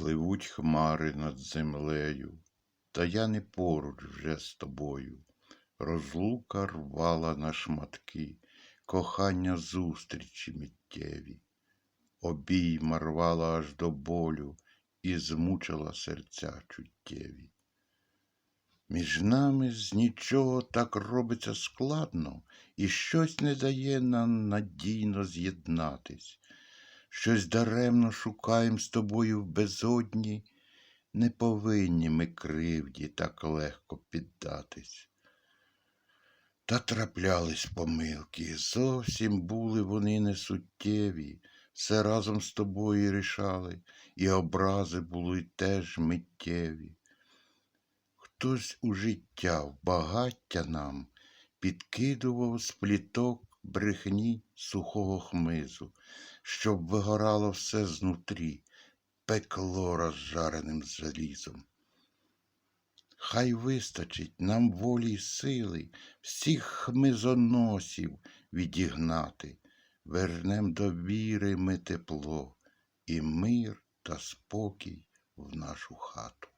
Пливуть хмари над землею, та я не поруч вже з тобою. Розлука рвала на шматки, кохання зустрічі миттєві. Обійма рвала аж до болю і змучила серця чуттєві. Між нами з нічого так робиться складно, і щось не дає нам надійно з'єднатись. Щось даремно шукаєм з тобою в безодні, не повинні ми кривді так легко піддатись. Та траплялись помилки, зовсім були вони несуттєві, все разом з тобою рішали, і образи були теж миттєві. Хтось у життя в багаття нам підкидував з пліток брехні сухого хмизу, щоб вигорало все знутрі, пекло розжареним залізом. Хай вистачить нам волі й сили всіх хмизоносів відігнати, вернем до віри ми тепло і мир та спокій в нашу хату.